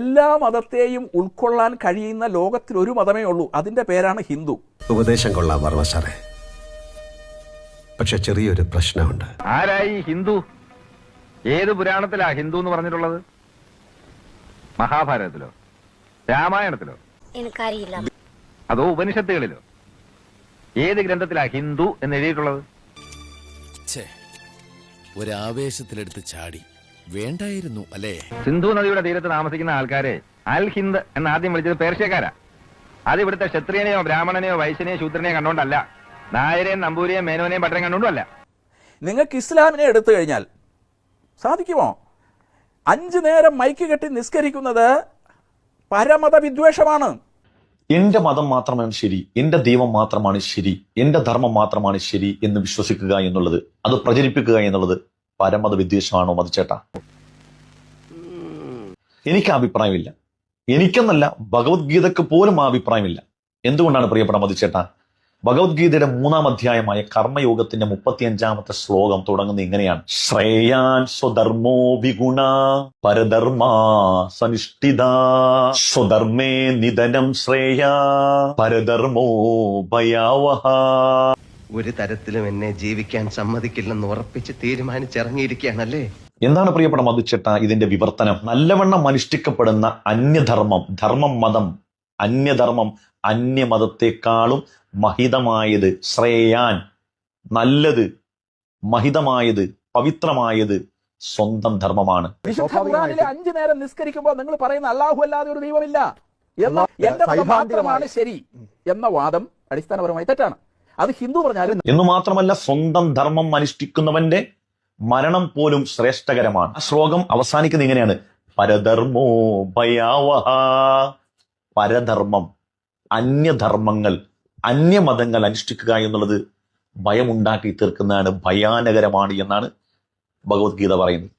എല്ലാ മതത്തെയും ഉൾക്കൊള്ളാൻ കഴിയുന്ന ലോകത്തിൽ ഒരു മതമേ ഉള്ളൂ. അതിന്റെ പേരാണ് ഹിന്ദു. ഉപദേശം കൊള്ളാം വർമ്മ സാറേ. പക്ഷെ ചെറിയൊരു പ്രശ്നമുണ്ട്. ആരായി ഹിന്ദു? ഏത് പുരാണത്തിലാ ഹിന്ദു എന്ന് പറഞ്ഞിട്ടുള്ളത്? മഹാഭാരതത്തിലോ? രാമായണത്തിലോ? എനിക്കറിയില്ല. അതോ ഉപനിഷത്തുകളിലോ? ഏത് ഗ്രന്ഥത്തിലാ ഹിന്ദു എന്ന് എഴുതിയിട്ടുള്ളത്? ഒരാവേശത്തിലെടുത്ത് ചാടി. വേണ്ടായിരുന്നു അല്ലേ? സിന്ധു നദിയുടെ തീരത്ത് താമസിക്കുന്ന ആൾക്കാരെ അൽ ഹിന്ദ് എന്ന് ആദ്യം വിളിച്ചത് പേർഷ്യക്കാരാ. അത് ഇവിടുത്തെ ക്ഷത്രിയനെയോ ബ്രാഹ്മണനെയോ വൈശ്യനെയോ ശൂദ്രനെയോ കണ്ടോണ്ടല്ല. നായരെയും നമ്പൂരിയെയും മേനോനെയും ഭട്ടരെയും കണ്ടോണ്ടല്ല. നിങ്ങൾക്ക് ഇസ്ലാമിനെ എടുത്തു കഴിഞ്ഞാൽ സാധിക്കുമോ? അഞ്ചു നേരം മൈക്ക് കെട്ടി നിസ്കരിക്കുന്നത് പരമത വിദ്വേഷമാണ് എന്റെ മതം മാത്രമാണ് ശരി എന്റെ ദൈവം മാത്രമാണ് ശരി എന്റെ ധർമ്മം മാത്രമാണ് ശരി എന്ന് വിശ്വസിക്കുക എന്നുള്ളത് അത് പ്രചരിപ്പിക്കുക എന്നുള്ളത് പരമത വിദ്വേഷമാണോ മതിച്ചേട്ടാ എനിക്ക് അഭിപ്രായമില്ല. എനിക്കെന്നല്ല ഭഗവത്ഗീതക്ക് പോലും ആ അഭിപ്രായമില്ല. എന്തുകൊണ്ടാണ് പ്രിയപ്പെട്ട മതിച്ചേട്ടാ ഭഗവത്ഗീതയുടെ മൂന്നാം അധ്യായമായ കർമ്മയോഗത്തിന്റെ മുപ്പത്തിയഞ്ചാമത്തെ ശ്ലോകം തുടങ്ങുന്നത് ഇങ്ങനെയാണ്. ശ്രേയാൻ സ്വധർമ്മോ വിഗുണ പരധർമാ സനിഷ്ഠിത സ്വധർമ്മേ നിധനം ശ്രേയാ പരധർമ്മോ ഭയാവഹ ഒരു തരത്തിലും എന്നെ ജീവിക്കാൻ സമ്മതിക്കില്ലെന്ന് ഉറപ്പിച്ച് തീരുമാനിച്ചിറങ്ങിയിരിക്കുകയാണല്ലേ? എന്താണ് പ്രിയപ്പെട്ട മധുച്ചേട്ട ഇതിന്റെ വിവർത്തനം? നല്ലവണ്ണം അനുഷ്ഠിക്കപ്പെടുന്ന അന്യധർമ്മം ധർമ്മം മതം അന്യധർമ്മം അന്യമതത്തെക്കാളും മഹിതമായത് ശ്രേയാൻ. നല്ലത് മഹിതമായത് പവിത്രമായത് സ്വന്തം ധർമ്മമാണ്. വിശുദ്ധ ഖുർആനിലെ അഞ്ചു നേരം നിസ്കരിക്കുമ്പോൾ നിങ്ങൾ പറയുന്ന അള്ളാഹു അല്ലാതെ ഒരു ദൈവമില്ല. എന്ന എന്റെ മാത്രമാണ് ശരി എന്ന വാദം അടിസ്ഥാനപരമായി തെറ്റാണ്. അത് ഹിന്ദു പറഞ്ഞാലും എന്ന് മാത്രമല്ല സ്വന്തം ധർമ്മം അനുഷ്ഠിക്കുന്നവന്റെ മരണം പോലും ശ്രേഷ്ഠകരമാണ്. ആ ശ്ലോകം അവസാനിക്കുന്നത് ഇങ്ങനെയാണ്. പരധർമ്മോ ഭയാവഹ. പരധർമ്മം അന്യധർമ്മങ്ങൾ അന്യമതങ്ങൾ അനുഷ്ഠിക്കുക എന്നുള്ളത് ഭയമുണ്ടാക്കി തീർക്കുന്നതാണ് ഭയാനകരമാണ് എന്നാണ് ഭഗവത്ഗീത പറയുന്നത്.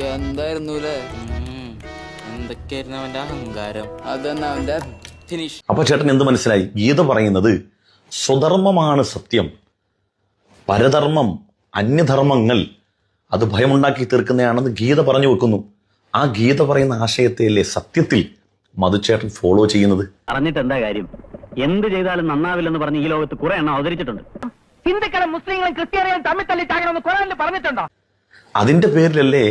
എന്തായിരുന്നു എന്തൊക്കെയായിരുന്നു അവന്റെ അഹങ്കാരം? അതെന്നാ അവന്റെ ഫിനിഷ് അപ്പൊ ചേട്ടൻ എന്ത് മനസ്സിലായി? ഗീത പറയുന്നത് സ്വധർമ്മമാണ് സത്യം. പരധർമ്മം അന്യധർമ്മങ്ങൾ അത് ഭയമുണ്ടാക്കി തീർക്കുന്നതാണെന്ന് ഗീത പറഞ്ഞു വെക്കുന്നു. ആ ഗീത പറയുന്ന ആശയത്തെയല്ലേ സത്യത്തിൽ മധുചേട്ടൻ ഫോളോ ചെയ്യുന്നത്? പറഞ്ഞിട്ട് എന്താ കാര്യം? എന്ത് ചെയ്താലും നന്നാവില്ലെന്ന് പറഞ്ഞ് ഈ ലോകത്ത് കുറെ എണ്ണം അവതരിച്ചിട്ടുണ്ട്. ഹിന്ദുക്കളും മുസ്ലിങ്ങളും ക്രിസ്ത്യാനികളും തമ്മിൽ തല്ലിട്ടാകണമെന്ന് ഖുറാനിൽ പറഞ്ഞിട്ടുണ്ടോ? അതിന്റെ പേരിലല്ലേ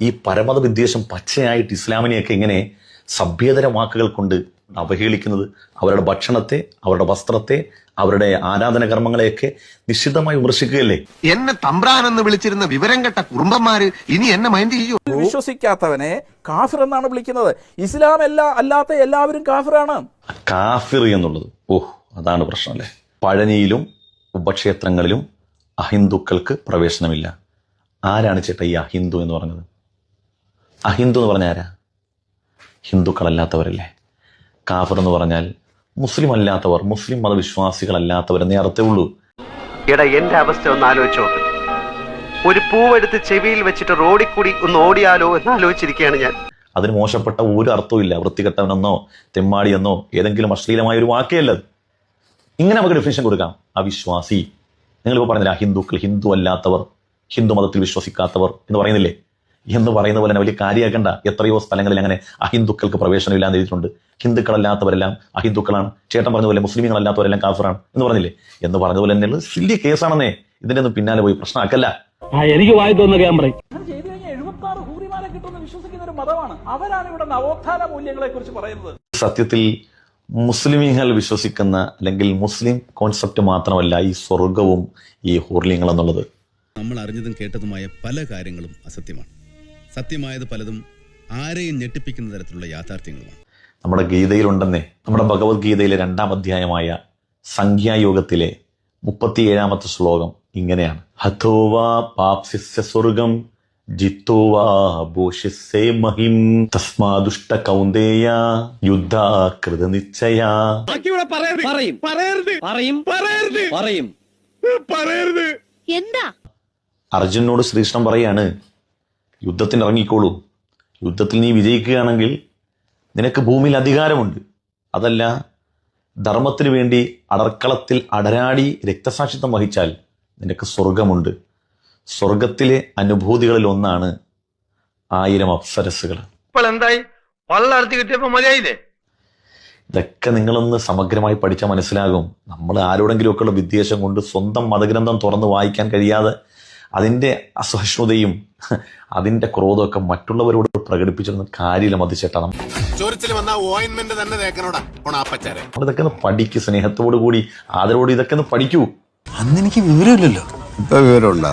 ഈ പരമത വിദ്വേഷം പച്ചയായിട്ട് ഇസ്ലാമിനെയൊക്കെ ഇങ്ങനെ സഭ്യതര വാക്കുകൾ കൊണ്ട് അവഹേളിക്കുന്നത് അവരുടെ ഭക്ഷണത്തെ അവരുടെ വസ്ത്രത്തെ അവരുടെ ആരാധന കർമ്മങ്ങളെയൊക്കെ നിശ്ചിതമായി വിമർശിക്കുകയല്ലേ? എന്നെ തമ്പ്രാനെന്ന് വിളിച്ചിരുന്ന വിവരം കെട്ട കുറുമ്പന്മാര് ഇനി എന്നെ മൈൻഡ് ചെയ്യൂ? വിശ്വസിക്കാത്തവനെ കാഫിർ എന്നാണ് വിളിക്കുന്നത്. ഇസ്ലാം എല്ലാ അല്ലാത്ത എല്ലാവരും കാഫിറാണ്. കാഫിർ എന്നുള്ളത് ഓഹ് അതാണ് പ്രശ്നം അല്ലേ? പഴനിയിലും ഉപക്ഷേത്രങ്ങളിലും അഹിന്ദുക്കൾക്ക് പ്രവേശനമില്ല. ആരാണ് ചേട്ടാ ഈ അഹിന്ദു എന്ന് പറഞ്ഞത്? അഹിന്ദു എന്ന് പറഞ്ഞ ആരാ ഹിന്ദുക്കളല്ലാത്തവരല്ലേ? കാഫിർ എന്ന് പറഞ്ഞാൽ മുസ്ലിം അല്ലാത്തവർ മുസ്ലിം മതവിശ്വാസികളല്ലാത്തവർ എന്നേ ഉള്ളൂ. എടാ എന്റെ അവസ്ഥ ഒന്ന് ആലോചിച്ചോ ഒരു പൂവെടുത്ത് ചെവിയിൽ വെച്ചിട്ട് റോഡിൽ കൂടി ഒന്ന് ഓടിയാലോ എന്ന് ആലോചിച്ചിരിക്കുകയാണ് ഞാൻ. അതിന് മോശപ്പെട്ട ഒരു അർത്ഥവും ഇല്ല. വൃത്തികെട്ടവനെന്നോ തെമ്മാടിയെന്നോ ഏതെങ്കിലും അശ്ലീലമായ ഒരു വാക്കേ അല്ലത് ഇങ്ങനെ നമുക്ക് ഡെഫിനേഷൻ കൊടുക്കാം. അവിശ്വാസി. നിങ്ങളിപ്പോൾ പറഞ്ഞില്ല ഹിന്ദുക്കൾ ഹിന്ദു അല്ലാത്തവർ ഹിന്ദു മതത്തിൽ വിശ്വസിക്കാത്തവർ എന്ന് പറയുന്നില്ലേ? എന്ന് പറയുന്ന പോലെ തന്നെ വലിയ കാര്യമാക്കണ്ട എത്രയോ സ്ഥലങ്ങളിൽ അങ്ങനെ അഹിന്ദുക്കൾക്ക് പ്രവേശനമില്ലാന്ന് എഴുതിയിട്ടുണ്ട് ഹിന്ദുക്കളല്ലാത്തവരെല്ലാം അഹിന്ദുക്കളാണ്. ചേട്ടൻ പറഞ്ഞ പോലെ മുസ്ലിമീങ്ങളല്ലാത്തവരെല്ലാം കാഫറാണ് എന്ന് പറഞ്ഞില്ലേ? എന്ന് പറഞ്ഞ പോലെ തന്നെയുള്ള വലിയ കേസാണെന്നേ. ഇതിന്റെ ഒന്നും പിന്നാലെ പോയി പ്രശ്നമാക്കല്ല. എനിക്ക് വായി ആറ് ഹൂറിമാരെ വിശ്വസിക്കുന്ന ഒരു മതമാണ്. അവരാണ് ഇവിടെ നവോത്ഥാന മൂല്യങ്ങളെ കുറിച്ച് പറയുന്നത്. സത്യത്തിൽ മുസ്ലിമീങ്ങൾ വിശ്വസിക്കുന്ന അല്ലെങ്കിൽ മുസ്ലിം കോൺസെപ്റ്റ് മാത്രമല്ല ഈ സ്വർഗവും ഈ ഹൂർലിങ്ങൾ എന്നുള്ളത് നമ്മൾ അറിഞ്ഞതും കേട്ടതുമായ പല കാര്യങ്ങളും അസത്യമാണ്. സത്യമായത് പലതും ആരെയും ഞെട്ടിപ്പിക്കുന്ന തരത്തിലുള്ള യാഥാർത്ഥ്യങ്ങളുമാണ്. നമ്മുടെ ഗീതയിലുണ്ടെന്നേ നമ്മുടെ ഭഗവത്ഗീതയിലെ രണ്ടാം അധ്യായമായ സംഖ്യായോഗത്തിലെ മുപ്പത്തിയേഴാമത്തെ ശ്ലോകം ഇങ്ങനെയാണ്. ഹതോവാ പാപ്സിസ്യ സ്വർഗം ജിത്തോവാ മഹിം തസ്മാദുഷ്ട കൗന്ദേയ യുദ്ധാകൃത നിശ്ചയ പറയും. പറയും. പറയും. പറയും എന്താ? അർജുനോട് ശ്രീകൃഷ്ണൻ പറയാണ് യുദ്ധത്തിന് ഇറങ്ങിക്കോളൂ യുദ്ധത്തിൽ നീ വിജയിക്കുകയാണെങ്കിൽ നിനക്ക് ഭൂമിയിൽ അധികാരമുണ്ട്. അതല്ല ധർമ്മത്തിന് വേണ്ടി അടർക്കളത്തിൽ അടരാടി രക്തസാക്ഷിത്വം വഹിച്ചാൽ നിനക്ക് സ്വർഗമുണ്ട് സ്വർഗത്തിലെ അനുഭൂതികളിൽ ഒന്നാണ് ആയിരം അപ്സരസുകൾ ഇപ്പോൾ എന്തായി? പള്ളർത്തി കിട്ടിയപ്പോ മതിയായില്ലേ? ഇതൊക്കെ നിങ്ങളൊന്ന് സമഗ്രമായി പഠിച്ചാൽ മനസ്സിലാകും. നമ്മൾ ആരോടെങ്കിലുമൊക്കെയുള്ള വിദ്വേഷം കൊണ്ട് സ്വന്തം മതഗ്രന്ഥം തുറന്ന് വായിക്കാൻ കഴിയാതെ അതിന്റെ അസഹിഷ്ണുതയും അതിന്റെ ക്രോധമൊക്കെ മറ്റുള്ളവരോട് പ്രകടിപ്പിച്ചിരുന്ന കാര്യമില്ല മതിച്ചേട്ടണം ഇതൊക്കെ ഒന്ന് പഠിക്കൂ സ്നേഹത്തോടു കൂടി ആദരവോട് ഇതൊക്കെ ഒന്ന് പഠിക്കൂ. അന്ന് എനിക്ക് വിവരമില്ലല്ലോ. ഇപ്പൊ വിവരമുണ്ടോ